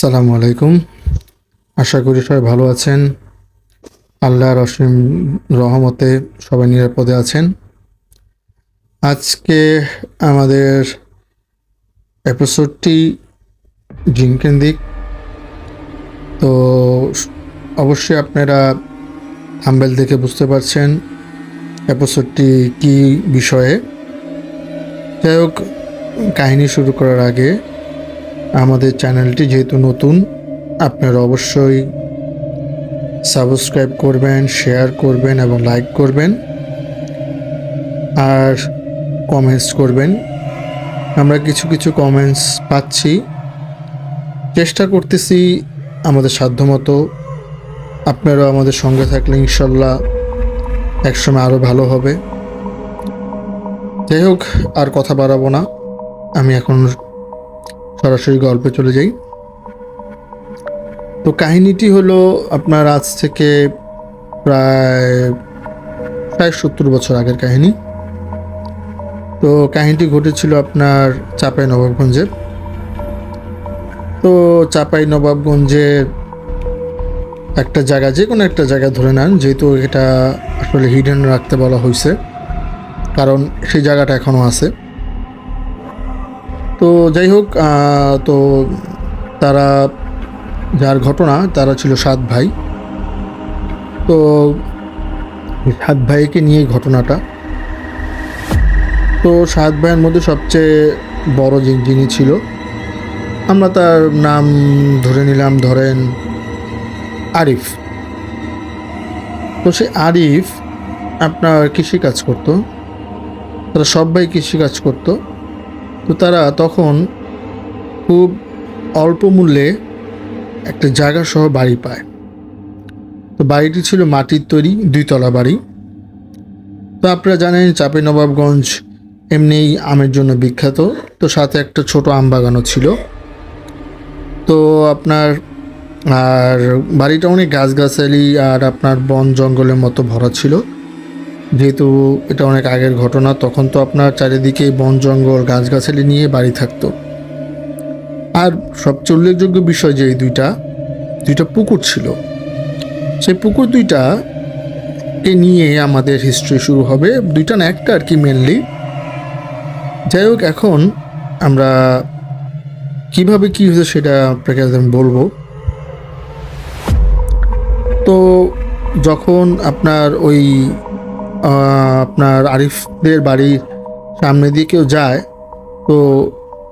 আসসালামু আলাইকুম। আশা করি সবাই ভালো আছেন। আল্লাহর অসীম রহমতে সবাই নিরাপদে আছেন। আজকে আমাদের এপিসোডটি জিন কেন্দ্রিক। তো অবশ্যই আপনারা থাম্বেল দেখে বুঝতে পারছেন এপিসোডটি কি বিষয়ে। যাই হোক, কাহিনী শুরু করার আগে আমাদের চ্যানেলটি যেহেতু নতুন, আপনারা অবশ্যই সাবস্ক্রাইব করবেন, শেয়ার করবেন এবং লাইক করবেন আর কমেন্টস করবেন। আমরা কিছু কিছু কমেন্টস পাচ্ছি। চেষ্টা করতেছি আমাদের সাধ্যমতো। আপনারা আমাদের সঙ্গে থাকলে ইনশাল্লাহ একসময় আরও ভালো হবে। যাই হোক, আর কথা বাড়াবো না। আমি এখন সরাসরি গল্পে চলে যাই। তো কাহিনীটি হলো আপনার আজ থেকে প্রায় প্রায় সত্তর বছর আগের কাহিনী। তো কাহিনীটি ঘটেছিল আপনার চাপাই নবাবগঞ্জে। তো চাপাই নবাবগঞ্জে একটা জায়গা, যে কোনো একটা জায়গা ধরে নেন, যেহেতু এটা আসলে হিডেন রাখতে বলা হয়েছে, কারণ সেই জায়গাটা এখনও আছে। তো যাই হোক তো তারা, যার ঘটনা, তারা ছিল সাত ভাই। তো সাত ভাইকে নিয়ে ঘটনাটা। তো সাত ভাইয়ের মধ্যে সবচেয়ে বড় যিনি ছিল, আমরা তার নাম ধরে নিলাম, ধরেন আরিফ। তো সে আরিফ আপনার কৃষিকাজ করতো, তারা সবাই কৃষিকাজ করতো। তো তারা তখন খুব অল্প মূল্যে একটা জায়গা সহ বাড়ি পায়। তো বাড়িটি ছিল মাটির তৈরি দুইতলা বাড়ি। তো আপনারা জানেন চাপে নবাবগঞ্জ এমনিই আমের জন্য বিখ্যাত। তো সাথে একটা ছোট আম বাগানও ছিল। তো আপনার, আর বাড়িটা অনেক গাছগাছালি আর আপনার বন জঙ্গলের মতো ভরা ছিল। যেহেতু এটা অনেক আগের ঘটনা, তখন তো আপনার চারিদিকে বন, জঙ্গল, গাছগাছালি নিয়ে বাড়ি থাকতো। আর সবচেয়ে উল্লেখযোগ্য বিষয় যে এই দুইটা দুইটা পুকুর ছিল। সেই পুকুর দুইটা কে নিয়ে আমাদের হিস্ট্রি শুরু হবে, দুইটা না, একটা আর কি মেনলি যাই হোক, এখন আমরা কীভাবে কি হয়েছে সেটা আপনাকে আমি বলব। তো যখন আপনার ওই আপনার আরিফদের বাড়ির সামনে দিয়ে কেউ যায়, তো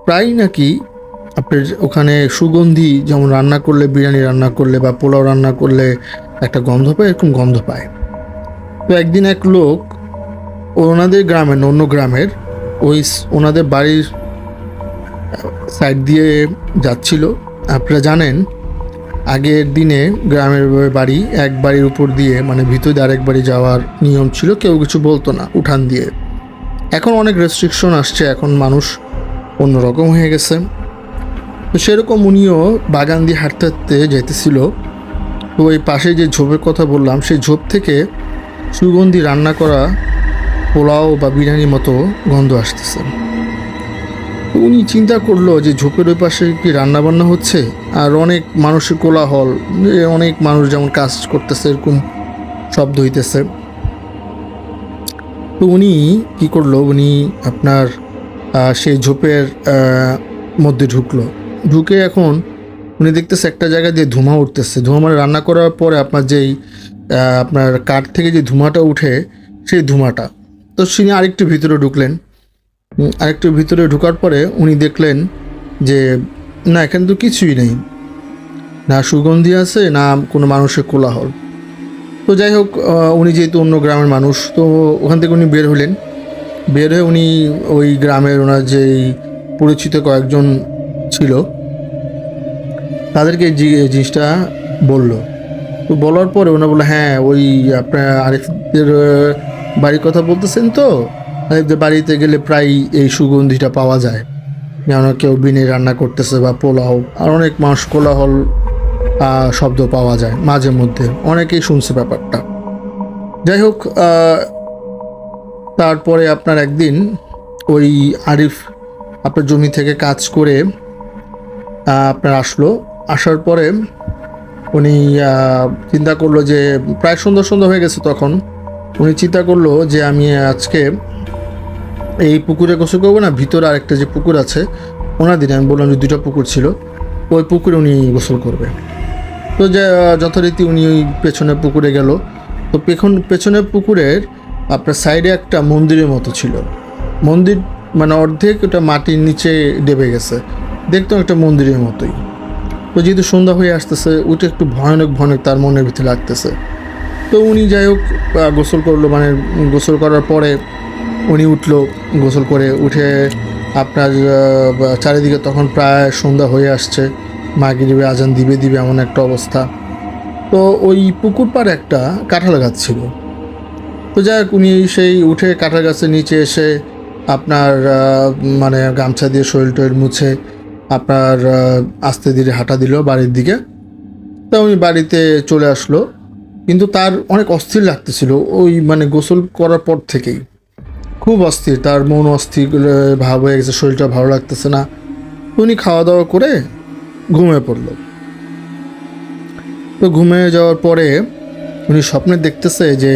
প্রায় নাকি আপনার ওখানে সুগন্ধি যেমন রান্না করলে, বিরিয়ানি রান্না করলে বা পোলাও রান্না করলে একটা গন্ধ পায়, এরকম গন্ধ পায়। তো একদিন এক লোক ওনাদের গ্রামের, অন্য গ্রামের, ওই ওনাদের বাড়ির সাইড দিয়ে যাচ্ছিল। আপনারা জানেন আগের দিনে গ্রামের বাড়ি এক বাড়ির উপর দিয়ে মানে ভিতরে আরেক বাড়ি যাওয়ার নিয়ম ছিল, কেউ কিছু বলতো না উঠান দিয়ে। এখন অনেক রেস্ট্রিকশন আসছে, এখন মানুষ অন্যরকম হয়ে গেছে। তো সেরকম উনিও বাগান দিয়ে হাঁটতে হাঁটতে যেতেছিল তো ওই পাশে যে ঝোপের কথা বললাম, সেই ঝোপ থেকে সুগন্ধি রান্না করা পোলাও বা বিরিয়ানির মতো গন্ধ আসতেছে। উনি চিন্তা করল যে ঝোপের ওই পাশে কি রান্নাবান্না হচ্ছে? আর অনেক মানুষের কোলাহল অনেক মানুষ যেমন কাজ করতেছে, এরকম শব্দ হইতেছে। তো উনি কি করল? উনি আপনার সেই ঝোপের মধ্যে ঢুকলো। ঢুকে এখন উনি দেখতেছে একটা জায়গায় দিয়ে ধোঁয়া উঠতেছে। ধোঁয়া মানে রান্না করার পরে আপনার যেই আপনার কাঠ থেকে যে ধোঁয়াটা উঠে, সেই ধোঁয়াটা তো তিনি আরেকটু ভিতরে ঢুকলেন। আরেকটু ভিতরে ঢোকার পরে উনি দেখলেন যে, না, এখানে তো কিছুই নেই। না সুগন্ধি আছে, না কোনো মানুষের কোলাহল। তো যাই হোক উনি যেহেতু অন্য গ্রামের মানুষ, তো ওখান থেকে উনি বের হলেন। বের হয়ে উনি ওই গ্রামের ওনার যেই পরিচিত কয়েকজন ছিল, তাদেরকে জিনিসটা বলল। তো বলার পরে ওনারা বলল হ্যাঁ ওই আপনার আরেকদের বাড়ির কথা বলতেছেন তো? আরিফদের বাড়িতে গেলে প্রায় এই সুগন্ধিটা পাওয়া যায়। যেমন কেউ বিনে রান্না করতেছে বা পোলাও, আর অনেক মানুষ কোলাহল শব্দ পাওয়া যায় মাঝে মধ্যে। অনেকেই শুনছে ব্যাপারটা। যাই হোক তারপরে আপনার একদিন ওই আরিফ আপনার জমি থেকে কাজ করে আপনার আসলো। আসার পরে উনি চিন্তা করল যে, প্রায় সুন্দর সুন্দর হয়ে গেছে তখন। উনি চিন্তা করল যে, আমি আজকে এই পুকুরে গোসল করব না, ভিতরে আরেকটা যে পুকুর আছে, ওনার দিনে আমি বললাম যে দুটো পুকুর ছিল, ওই পুকুরে উনি গোসল করবে। তো যে যথারীতি উনি ওই পেছনে পুকুরে গেল। তো পেছন পেছনের পুকুরের আপনার সাইডে একটা মন্দিরের মতো ছিল। মন্দির মানে অর্ধেক ওটা মাটির নিচে ডেবে গেছে। দেখতাম একটা মন্দিরের মতোই। তো যেহেতু সন্ধ্যা হয়ে আসতেছে, ওটা একটু ভয়ানক ভয়ানক তার মনের ভিতরে লাগতেছে। তো উনি যাই হোক গোসল করল মানে গোসল করার পরে উনি উঠল, গোসল করে উঠে আপনার চারিদিকে তখন প্রায় সন্ধ্যা হয়ে আসছে। মাগরিবে আজান দিবে দিবে এমন একটা অবস্থা। তো ওই পুকুর পাড়ে একটা কাঁঠাল গাছ ছিল। তো যাই হোক, উনি সেই উঠে কাঁঠাল গাছের নিচে এসে আপনার মানে গামছা দিয়ে শরীর টরীর মুছে আপনার আস্তে ধীরে হাঁটা দিল বাড়ির দিকে। তা উনি বাড়িতে চলে আসলো। কিন্তু তার অনেক অস্থির লাগতেছিল। ওই মানে গোসল করার পর থেকেই। খুব অস্থির, তার মন অস্থির ভাব হয়ে গেছে, শরীরটা ভালো লাগতেছে না। উনি খাওয়া দাওয়া করে ঘুমিয়ে পড়ল। তো ঘুমিয়ে যাওয়ার পরে উনি স্বপ্নে দেখতেছে যে,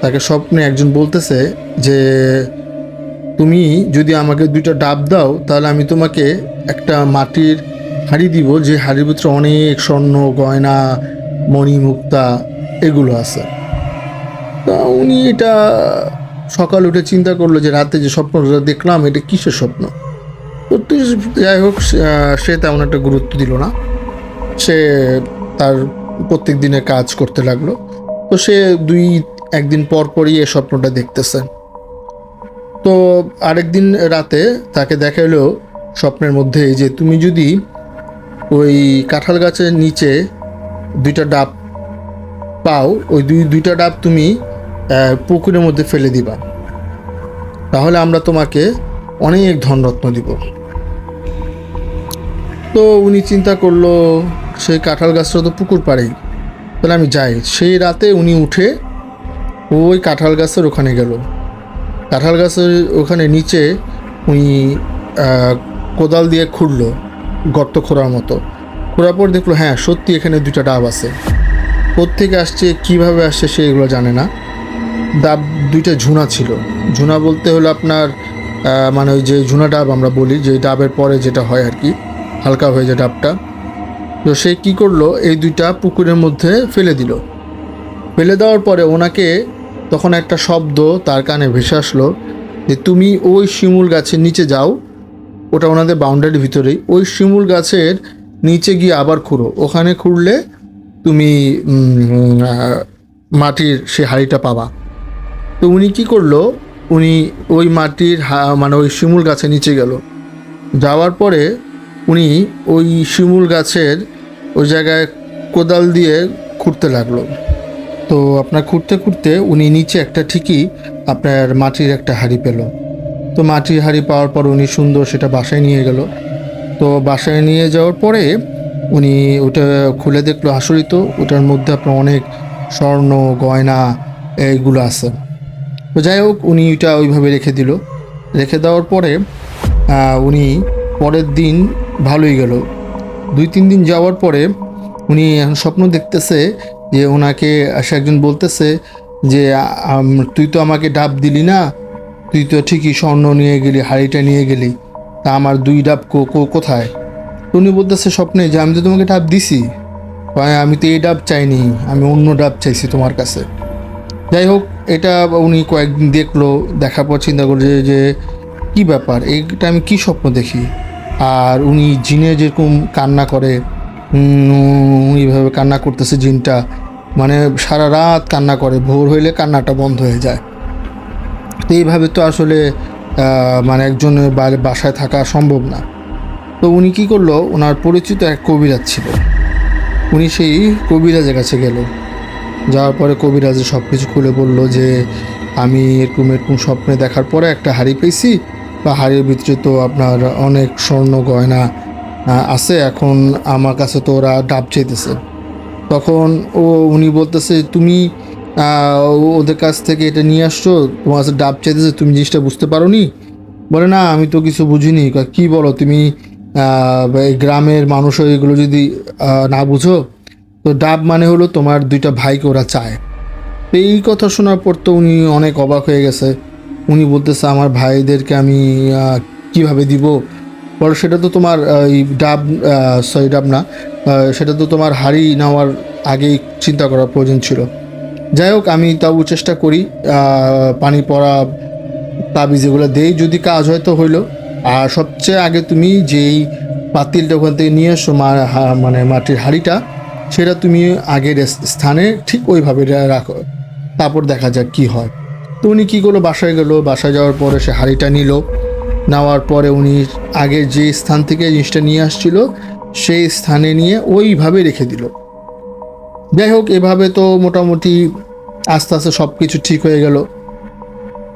তাকে স্বপ্নে একজন বলতেছে যে, তুমি যদি আমাকে দুইটা ডাব দাও, তাহলে আমি তোমাকে একটা মাটির হাঁড়ি দিব, যে হাঁড়ির ভিতরে অনেক স্বর্ণ, গয়না মণি মুক্তা এগুলো আছে। তা উনি এটা সকাল উঠে চিন্তা করল যে রাতে যে স্বপ্নটা দেখলাম, এটা কিসের স্বপ্ন? তো যাই হোক, সে- তেমন একটা গুরুত্ব দিল না। সে তার প্রত্যেক দিনে কাজ করতে লাগল। তো সে দুই, একদিন পর পরই এই স্বপ্নটা দেখতেছে। তো আরেকদিন রাতে তাকে দেখাল স্বপ্নের মধ্যে যে তুমি যদি ওই কাঁঠাল গাছের নিচে দুইটা ডাব পাও, ওই দুই, দুইটা ডাব তুমি পুকুরের মধ্যে ফেলে দিবা। তাহলে আমরা তোমাকে অনেক ধনরত্ন দিব। তো উনি চিন্তা করল, সেই কাঁঠাল গাছটা তো পুকুর পাড়েই। তাহলে আমি যাই। সেই রাতে উনি উঠে ওই কাঁঠাল গাছের ওখানে গেল। কাঁঠাল গাছের ওখানে নিচে উনি কোদাল দিয়ে খুঁড়লো গর্ত খোঁড়ার মতো। খোঁড়ার পর দেখল হ্যাঁ সত্যি এখানে দুটা ডাব আছে। কোত্থেকে আসছে, কীভাবে আসছে সে এগুলো জানে না। ডাব দুইটা ঝুনা ছিল। ঝুনা বলতে হলো আপনার মানে ওই যে ঝুনা ডাব আমরা বলি, যে ডাবের পরে যেটা হয় আর কি, হালকা হয়ে যায় ডাবটা। তো সে কি করল, এই দুইটা পুকুরের মধ্যে ফেলে দিল। ফেলে দেওয়ার পরে ওনাকে তখন একটা শব্দ তার কানে ভেসে আসলো, যে তুমি ওই শিমুল গাছের নিচে যাও, ওটা ওনাদের বাউন্ডারির ভিতরেই, ওই শিমুল গাছের নিচে গিয়ে আবার খুঁড়ো। ওখানে খুঁড়লে তুমি মাটির সে হাঁড়িটা পাবা। তো উনি কী করল? উনি ওই মাটির মানে ওই শিমুল গাছের নিচে গেল। যাওয়ার পরে উনি ওই শিমুল গাছের ওই জায়গায় কোদাল দিয়ে খুঁড়তে লাগল। তো আপনার খুঁড়তে খুঁড়তে উনি নিচে একটা ঠিকই আপনার মাটির একটা হাঁড়ি পেল। তো মাটির হাঁড়ি পাওয়ার পর উনি সুন্দর সেটা বাসায় নিয়ে গেল। তো বাসায় নিয়ে যাওয়ার পরে উনি ওটা খুলে দেখল আসলেই তো, ওটার মধ্যে আপনার অনেক স্বর্ণ, গয়না, এইগুলো আছে। তো যাই হোক, উনি ওইটা ওইভাবে রেখে দিল। রেখে দেওয়ার পরে উনি পরের দিন ভালোই গেল। দুই তিন দিন যাওয়ার পরে উনি এখন স্বপ্ন দেখতেছে যে ওনাকে এসে একজন বলতেছে যে তুই তো আমাকে ডাব দিলি না, তুই তো ঠিকই স্বর্ণ নিয়ে গেলি, হাড়িটা নিয়ে গেলি, তা আমার দুই ডাব কোথায়? উনি বলতেছে, স্বপ্নে যে আমি তো তোমাকে ডাব দিছি আমি তো এই ডাব চাইনি, আমি অন্য ডাব চাইছি তোমার কাছে। যাই হোক এটা উনি কয়েকদিন দেখল, দেখার পর চিন্তা করছে যে কি ব্যাপার? এইটা আমি কি স্বপ্ন দেখি? আর উনি জিনে যেরকম কান্না করে এইভাবে কান্না করতেছে জিনটা মানে সারা রাত কান্না করে, ভোর হইলে কান্নাটা বন্ধ হয়ে যায়। তো এইভাবে তো আসলে মানে একজনের বাসায় থাকা সম্ভব না। তো উনি কী করল, ওনার পরিচিত এক কবিরাজ ছিল। উনি সেই কবিরাজের কাছে গেল। যাওয়ার পরে কবিরাজে সব কিছু খুলে বলল যে, আমি এরকম এরকম স্বপ্নে দেখার পরে একটা হাড়ি পেয়েছি। বা হাড়ির ভিতরে তো আপনার অনেক স্বর্ণ গয়না আছে। এখন আমার কাছে তো ওরা ডাব চাইতেছে। তখন ও, উনি বলতেছে, তুমি ওদের কাছ থেকে এটা নিয়ে আসছো? তোমার কাছে ডাব চাইতেছে, তুমি জিনিসটা বুঝতে পারো নি বলে, না, আমি তো কিছু বুঝিনি। কি বলো? তুমি গ্রামের মানুষও এগুলো যদি না বুঝো তো ডাব মানে হলো তোমার দুইটা ভাইকে ওরা চায়। এই কথা শোনার পর তো উনি অনেক অবাক হয়ে গেছে। উনি বলতেছে, আমার ভাইদেরকে আমি কীভাবে দিব? পরে সেটা তো তোমার এই ডাব সরি ডাব না সেটা তো তোমার হাড়ি নেওয়ার আগেই চিন্তা করার প্রয়োজন ছিল। যাই হোক, আমি তাও চেষ্টা করি পানি পড়া তাবিজ এগুলো দেই, যদি কাজ হয় তো হইল। আর সবচেয়ে আগে তুমি যেই পাতিলটা ওখান থেকে নিয়ে এসো মানে মাটির হাঁড়িটা সেটা তুমি আগের স্থানে ঠিক ওইভাবে রাখো। তারপর দেখা যাক কি হয়। তো উনি কী করল? বাসায় গেলো। বাসায় যাওয়ার পরে সে হাঁড়িটা নিল। নেওয়ার পরে উনি আগের যে স্থান থেকে জিনিসটা নিয়ে আসছিল, সেই স্থানে নিয়ে ওইভাবে রেখে দিল। যাই হোক, এভাবে তো মোটামুটি আস্তে আস্তে সব কিছু ঠিক হয়ে গেল।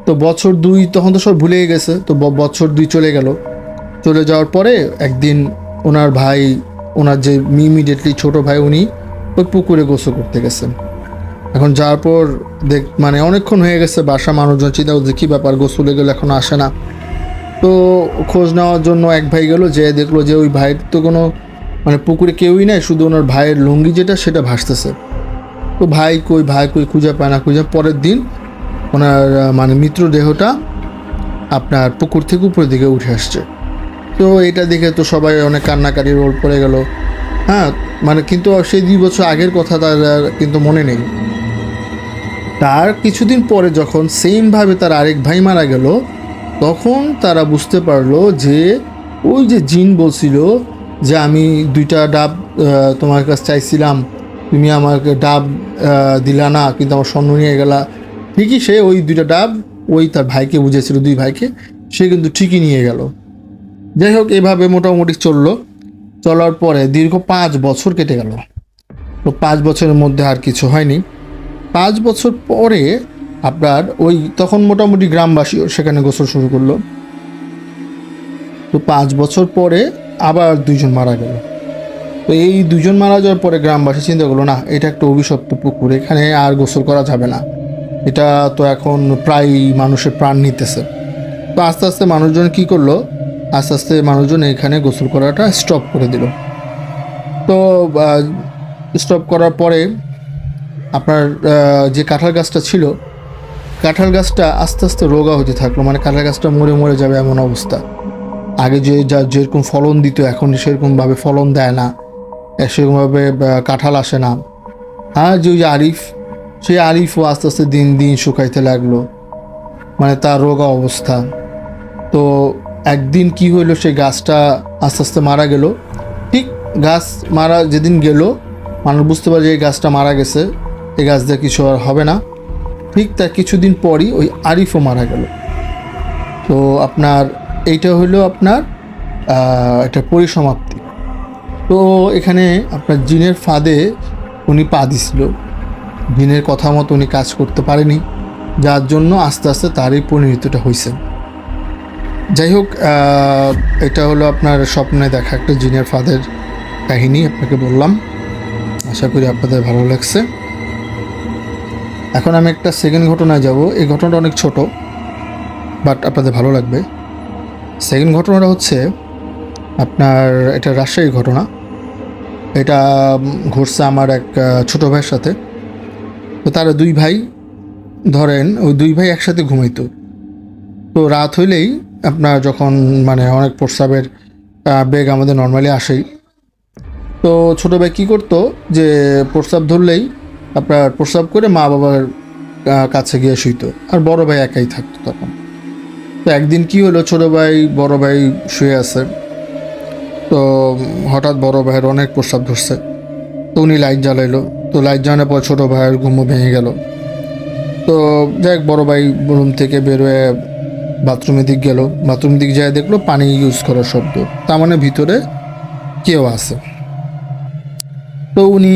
তো বছর দুই তখন তো সব ভুলে গেছে। তো বছর দুই চলে গেল। চলে যাওয়ার পরে একদিন ওনার ভাই ওনার যে ইমিডিয়েটলি ছোট ভাই উনি ওই পুকুরে গোসল করতে গেছেন। এখন যাওয়ার পর দেখ মানে অনেকক্ষণ হয়ে গেছে, বাসা মানুষজন চিন্তা করছে, কী ব্যাপার, গোসলে গেলে এখন আসে না। তো খোঁজ নেওয়ার জন্য এক ভাই গেলো, যে দেখল যে ওই ভাইয়ের তো কোনো মানে পুকুরে কেউই নাই, শুধু ওনার ভাইয়ের লুঙ্গি যেটা, সেটা ভাসতেছে। তো ভাই কই ভাই কই, খুঁজে পায় না, খুঁজে পরের দিন ওনার মানে মৃতদেহটা আপনার পুকুর থেকে উপরের দিকে উঠে আসছে। তো এটা দেখে তো সবাই অনেক কান্নাকাটি রোল পড়ে গেল। হ্যাঁ মানে কিন্তু সেই দুই বছর আগের কথা তার কিন্তু মনে নেই। তার কিছুদিন পরে যখন সেমভাবে তার আরেক ভাই মারা গেল, তখন তারা বুঝতে পারল যে ওই যে জিন বলছিল যে আমি দুইটা ডাব তোমার কাছে চাইছিলাম, তুমি আমাকে ডাব দিলা না, কিন্তু আমার স্বর্ণ নিয়ে গেলা। ঠিকই সে ওই দুইটা ডাব ওই তার ভাইকে বুঝেছিল দুই ভাইকে, সে কিন্তু ঠিকই নিয়ে গেল। যাই হোক, এভাবে মোটামুটি চলল। চলার পরে দীর্ঘ পাঁচ বছর কেটে গেল। তো পাঁচ বছরের মধ্যে আর কিছু হয়নি। পাঁচ বছর পরে আপনার ওই তখন মোটামুটি গ্রামবাসীও সেখানে গোসল শুরু করল। তো পাঁচ বছর পরে আবার দুজন মারা গেল। তো এই দুজন মারা যাওয়ার পরে গ্রামবাসী চিন্তা করল, না, এটা একটা অভিশপ্ত পুকুর, এখানে আর গোসল করা যাবে না। এটা তো এখন প্রায় মানুষের প্রাণ নিতেছে। তো আস্তে আস্তে মানুষজন কি করল আস্তে আস্তে মানুষজন এখানে গোসল করাটা স্টপ করে দিল। তো স্টপ করার পরে আপনার যে কাঁঠাল গাছটা ছিল, কাঁঠাল গাছটা আস্তে আস্তে রোগা হতে থাকল। মানে কাঁঠাল গাছটা মরে মরে যাবে এমন অবস্থা। আগে যে, যা, যেরকম ফলন দিত, এখন সেরকমভাবে ফলন দেয় না। সেরকমভাবে কাঁঠাল আসে না। হ্যাঁ যে ওই আরিফ, সেই আরিফও আস্তে আস্তে দিন দিন শুকাইতে লাগল। মানে তার রোগা অবস্থা। তো একদিন কি হইল, সেই গাছটা আস্তে আস্তে মারা গেল। ঠিক গাছ মারা যেদিন গেল, মানুষ বুঝতে পারে যে এই গাছটা মারা গেছে, এই গাছ দিয়ে কিছু আর হবে না। ঠিক তার কিছুদিন পরই ওই আরিফও মারা গেল। তো আপনার এইটা হলো আপনার একটা পরিসমাপ্তি। তো এখানে আপনার জিনের ফাঁদে উনি পা দিছিল। জিনের কথা মতো উনি কাজ করতে পারেনি। যার জন্য আস্তে আস্তে তারই পরিণতিটা হয়েছে যাই হোক এটা হলো আপনার স্বপ্নে দেখা একটা জিনের ফাদের কাহিনী আপনাকে বললাম। আশা করি আপনাদের ভালো লাগছে। এখন আমি একটা সেকেন্ড ঘটনায় যাব। এই ঘটনাটা অনেক ছোট বাট আপনাদের ভালো লাগবে। সেকেন্ড ঘটনাটা হচ্ছে আপনার, এটা রাজশাহীর ঘটনা। এটা ঘটছে আমার এক ছোট ভাইয়ের সাথে। তো তারা দুই ভাই, ধরেন, ওই দুই ভাই একসাথে ঘুমাইতো। তো রাত হইলেই আপনার যখন মানে অনেক প্রস্রাবের বেগ আমাদের নর্মালি আসেই। তো ছোটো ভাই কী করতো যে প্রস্রাব ধরলেই আপনার প্রস্রাব করে মা বাবার কাছে গিয়ে শুইতো। আর বড় ভাই একাই থাকতো তখন। তো একদিন কি হলো, ছোটো ভাই, বড় ভাই শুয়ে আছে। তো হঠাৎ বড় ভাইয়ের অনেক প্রস্রাব ধরছে। তো উনি লাইট জ্বালাইলো। তো লাইট জ্বালানোর পর ছোটো ভাইয়ের ঘুমও ভেঙে গেল। তো যাই হোক, বড় ভাই রুম থেকে বেরোয় বাথরুমের দিক গেল বাথরুমের দিক যায় দেখল পানি ইউজ করার শব্দ। তার মানে ভিতরে কেউ আছে। তো উনি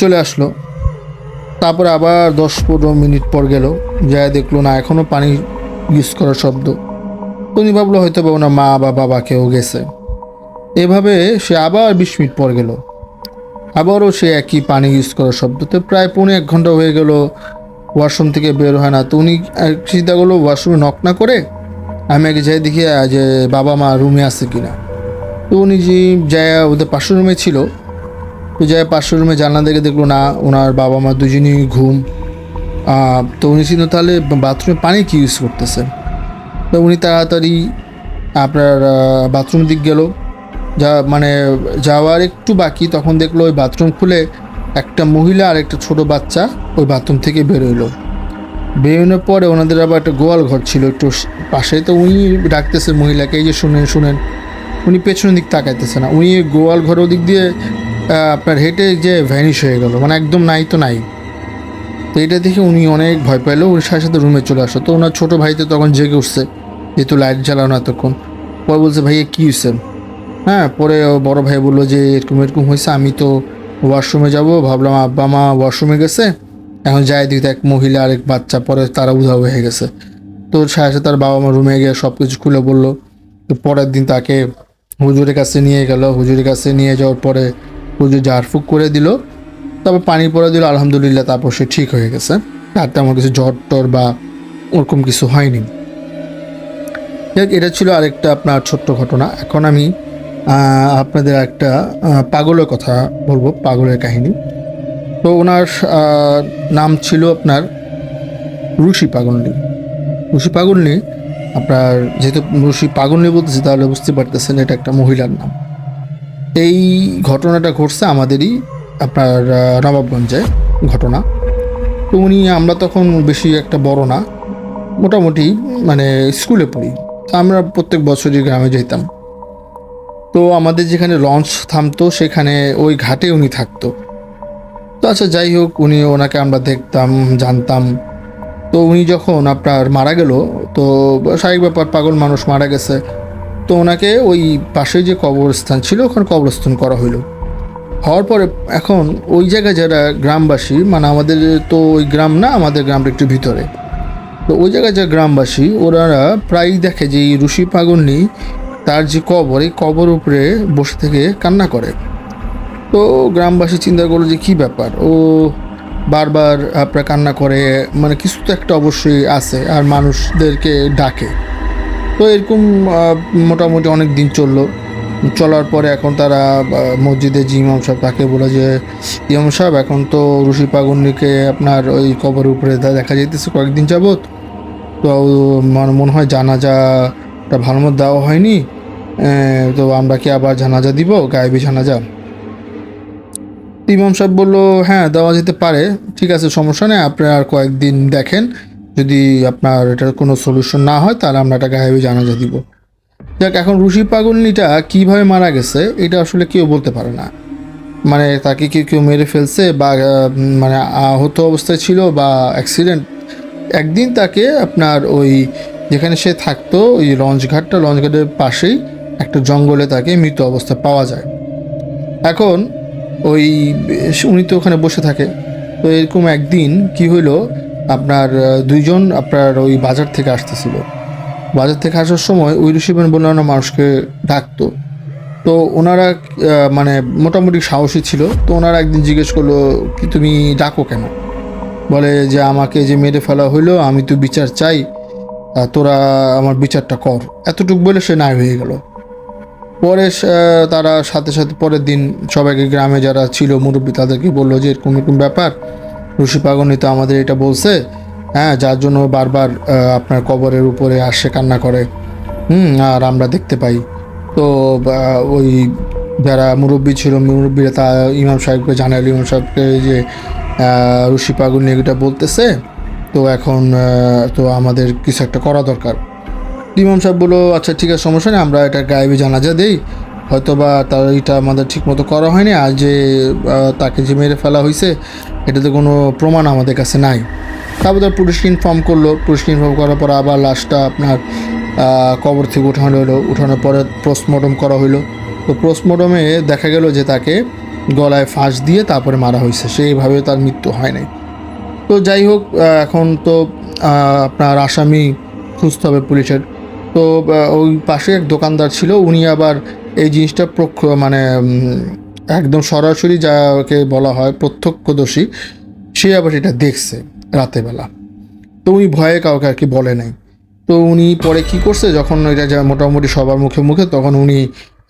চলে আসলো। তারপরে আবার দশ পনেরো মিনিট পর গেল, যায় দেখল, না এখনও পানি ইউজ করার শব্দ। উনি ভাবলো, হয়তো বা ওনার মা বা বাবা কেউ গেছে। এভাবে সে আবার বিশ মিনিট পর গেল। আবারও সে একই পানি ইউজ করার শব্দ তো প্রায় পৌনে এক ঘণ্টা হয়ে গেল, ওয়াশরুম থেকে বের হয় না। তো উনি চিন্তা করল ওয়াশরুমে নক না করে আমি আগে যাই দেখি যে বাবা মা রুমে আছে কিনা। তো উনি যে যায়, ওদের পাশের রুমে ছিল। তো যায় পাশের রুমে জানলা দেখে দেখল, না, ওনার বাবা মা দুজনই ঘুম। তো উনি ছিল, তাহলে বাথরুমে পানি কি ইউজ করতেছে তো উনি তাড়াতাড়ি আপনার বাথরুম দিক গেল। যা মানে যাওয়ার একটু বাকি, তখন দেখল ওই বাথরুম খুলে একটা মহিলা আর একটা ছোট বাচ্চা ওই বাথরুম থেকে বেরোলো বেরোনোর পরে ওনাদের আবার একটা গোয়াল ঘর ছিল একটু পাশে তো উনি ডাকতেছে মহিলাকে, এই যে শুনেন শুনেন। উনি পেছনের দিক তাকাইতেছে না। উনি গোয়াল ঘরের দিক দিয়ে আপনার হেঁটে যে ভ্যানিশ হয়ে গেল। মানে একদম নাই তো নাই। তো এটা দেখে উনি অনেক ভয় পেল। উনি সাথে সাথে রুমে চলে আসলো। তো ওনার ছোটো ভাই তো তখন জেগে উঠছে, যেহেতু লাইট জ্বালানো এতক্ষণ। পরে বলছে, ভাইয়া, কী হয়েছে? হ্যাঁ পরে বড় ভাই বলল যে, এরকম এরকম হয়েছে। আমি তো ওয়াশরুমে যাব। ভাবলাম, আব্বা, মা ওয়াশরুমে গেছে। এখন যাই দিকে এক মহিলা আর এক বাচ্চা, পরে তারা উধাও হয়ে গেছে। তো সাথে সাথে তার বাবা মা রুমে গিয়ে সব কিছু খুলে বলল, তো পরের দিন তাকে হুজুরের কাছে নিয়ে গেল। হুজুরের কাছে নিয়ে যাওয়ার পরে হুজুর ঝাড়ফুঁক করে দিল, তারপর পানি পরে দিল, আলহামদুলিল্লাহ তারপর সে ঠিক হয়ে গেছে। আর তেমন কিছু জ্বর টর বা ওরকম কিছু হয়নি। এটা ছিল আরেকটা আপনার ছোট্ট ঘটনা। এখন আমি আপনাদের একটা পাগলের কথা বলব, পাগলের কাহিনী। তো ওনার নাম ছিল আপনার ঋষি পাগলনি ঋষি পাগলনি আপনার যেহেতু ঋষি পাগলনি বলতেছি, তাহলে বুঝতে পারতেছেন এটা একটা মহিলার নাম। এই ঘটনাটা ঘটছে আমাদেরই আপনার নবাবগঞ্জে ঘটনা। তো উনি, আমরা তখন বেশি একটা বড় না, মোটামুটি মানে স্কুলে পড়ি। তো আমরা প্রত্যেক বছরই গ্রামে যেতাম। তো আমাদের যেখানে লঞ্চ থামতো, সেখানে ওই ঘাটে উনি থাকতো। তো আচ্ছা যাই হোক, উনি ওনাকে আমরা দেখতাম, জানতাম। তো উনি যখন আপনার মারা গেল, তো স্বাভাবিক ব্যাপার, পাগল মানুষ মারা গেছে। তো ওনাকে ওই পাশে যে কবরস্থান ছিল, ওখানে কবরস্থান করা হলো হওয়ার পরে এখন ওই জায়গায় যারা গ্রামবাসী মানে আমাদের তো ওই গ্রাম না, আমাদের গ্রামটা একটু ভিতরে। তো ওই জায়গায় যে গ্রামবাসী, ওনারা প্রায়ই দেখে যে এই ঋষি পাগলনি তার যে কবর, এই কবর উপরে বসে থেকে কান্না করে। তো গ্রামবাসী চিন্তা করল যে কী ব্যাপার? ও বারবার আপনার কান্না করে মানে কিছু তো একটা অবশ্যই আছে, আর মানুষদেরকে ডাকে। তো এরকম মোটামুটি অনেক দিন চলল। চলার পরে এখন তারা মসজিদে যে ইমাম সাহেব তাকে বলে যে, ইমাম সাহেব, এখন তো ঋষি পাগন্ডিকে আপনার ওই কবরের উপরে দেখা যাইতেছে কয়েকদিন যাবৎ। তো আমার মনে হয় জানাজাটা ভালো মতো দেওয়া হয়নি। তো আমরা কি আবার জানাজা দিব? গায়েবী জানাজা? ইমাম সাহেব বলল হ্যাঁ দেওয়া যেতে পারে। ঠিক আছে, সমস্যা নেই, আপনি আর কয়েকদিন দেখেন। যদি আপনার এটার কোনো সলিউশন না হয়, তাহলে আমরা এটা গায়েবী জানাজা দিব। যাক, এখন ঋষি পাগলনিটা কীভাবে মারা গেছে, এটা আসলে কেউ বলতে পারে না। মানে তাকে কেউ কেউ মেরে ফেলছে বা মানে আহত অবস্থায় ছিল বা অ্যাক্সিডেন্ট একদিন তাকে আপনার ওই যেখানে সে থাকতো, ওই লঞ্চঘাটটা লঞ্চঘাটের পাশেই একটা জঙ্গলে তাকে মৃত অবস্থায় পাওয়া যায়। এখন ওই, উনি তো ওখানে বসে থাকে। তো এরকম একদিন কি হইল, আপনার দুইজন আপনার ওই বাজার থেকে আসতেছিল। বাজার থেকে আসার সময় ওই ঋষিবেন বন্যান্য মানুষকে ডাকতো। তো ওনারা মানে মোটামুটি সাহসী ছিল। তো ওনারা একদিন জিজ্ঞেস করল, কি তুমি ডাকো কেন? বলে যে, আমাকে যে মেরে ফেলা হইল, আমি তো বিচার চাই। তোরা আমার বিচারটা কর। এতটুকু বলে সে নাই হয়ে গেল। পরে তারা সাথে সাথে পরের দিন সবাইকে গ্রামে যারা ছিল, মুরব্বী তাদেরকে বলল যে, এরকম এরকম ব্যাপার। ঋষি পাগনি তো আমাদের এটা বলছে। হ্যাঁ যার জন্য বারবার আপনার কবরের উপরে আসে, কান্না করে। হুম, আর আমরা দেখতে পাই। তো ওই যারা মুরব্বী ছিল, মুরব্বীরা তা ইমাম সাহেবকে জানাইল ইমাম সাহেবকে যে ঋষি পাগল নিয়ে এটা বলতেছে। তো এখন তো আমাদের কিছু একটা করা দরকার। ইমাম সাহেব বলল আচ্ছা ঠিক আছে, সমস্যা নেই, আমরা এটা গায়েবী জানাজা দেই। হয়তো বা তার এটা আমাদের ঠিকমতো করা হয়নি, আর যে তাকে যে মেরে ফেলা হয়েছে এটাতে কোনো প্রমাণ আমাদের কাছে নাই। তারপর তার পুলিশকে ইনফর্ম করল, পুলিশকে ইনফর্ম করার পর আবার লাশটা আপনার কবর থেকে উঠানো হলো, উঠানোর পরে পোস্টমর্টম করা হলো তো পোস্টমর্টমে দেখা গেল যে তাকে গলায় ফাঁস দিয়ে তারপরে মারা হয়েছে সেইভাবে তার মৃত্যু হয় নাই। তো যাই হোক এখন তো আপনার আসামি খুঁজতে হবে পুলিশের। তো ওই পাশে এক দোকানদার ছিল, উনি আবার এই জিনিসটা মানে একদম সরাসরি যাকে বলা হয় প্রত্যক্ষদর্শী, সে আবার এটা দেখছে রাতেবেলা। তো উনি ভয়ে কাউকে আর কি বলে নাই। তো উনি পরে কি করছে, যখন এটা যা মোটামুটি সবার মুখে মুখে, তখন উনি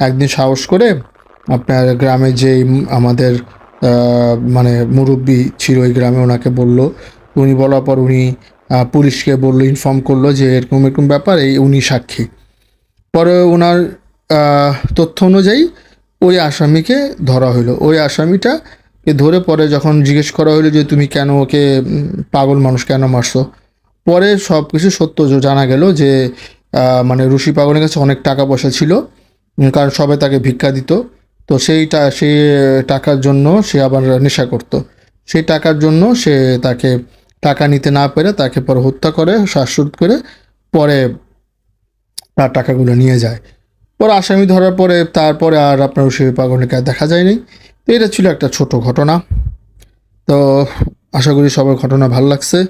একদিন সাহস করে আপনার গ্রামে যে আমাদের মানে মুরব্বী ছিল ওই গ্রামে ওনাকে বলল। উনি বলার পর উনি পুলিশকে বলল ইনফর্ম করল যে এরকম এরকম ব্যাপার, এই উনি সাক্ষী। পরে ওনার তথ্য অনুযায়ী ওই আসামিকে ধরা হলো ওই আসামিটা ধরে পরে যখন জিজ্ঞেস করা হলো যে তুমি কেন ওকে পাগল মানুষ কেন মারছো? পরে সব কিছু সত্য জানা গেল যে মানে ঋষি পাগলের কাছে অনেক টাকা পয়সা ছিল কারণ সবাই তাকে ভিক্ষা দিত। তো সেইটা সেই টাকার জন্য সে আবার নেশা করতো। সেই টাকার জন্য সে তাকে টাকা নিতে না পেরে তাকে পরে হত্যা করে, শ্বাসরোধ করে পরে তার টাকাগুলো নিয়ে যায়। পরে আসামি ধরার পরে তারপরে আর আপনার সেই পাগলকে দেখা যায়নি। তো এটা ছিল একটা ছোট ঘটনা। তো আশা করি সবার ঘটনা ভালো লাগছে।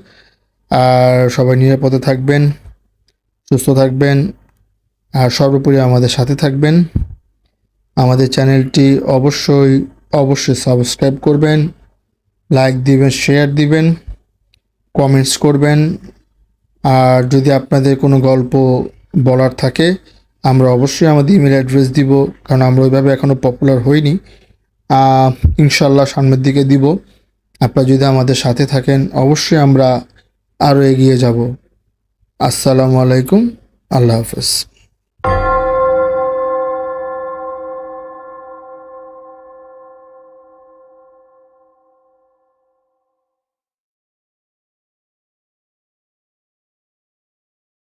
আর সবাই নিরাপদে থাকবেন, সুস্থ থাকবেন, আর সর্বোপরি আমাদের সাথে থাকবেন। আমাদের চ্যানেলটি অবশ্যই অবশ্যই সাবস্ক্রাইব করবেন, লাইক দিবেন, শেয়ার দিবেন। কমেন্টস করবেন। আর যদি আপনাদের কোনো গল্প বলার থাকে, আমরা অবশ্যই আমাদের ইমেল অ্যাড্রেস দিব, কারণ আমরা ওইভাবে এখনও পপুলার হইনি। ইনশাল্লাহ সামনের দিকে দিব। আপনারা যদি আমাদের সাথে থাকেন, অবশ্যই আমরা আরও এগিয়ে যাব। আসসালামু আলাইকুম। আল্লাহ হাফেজ।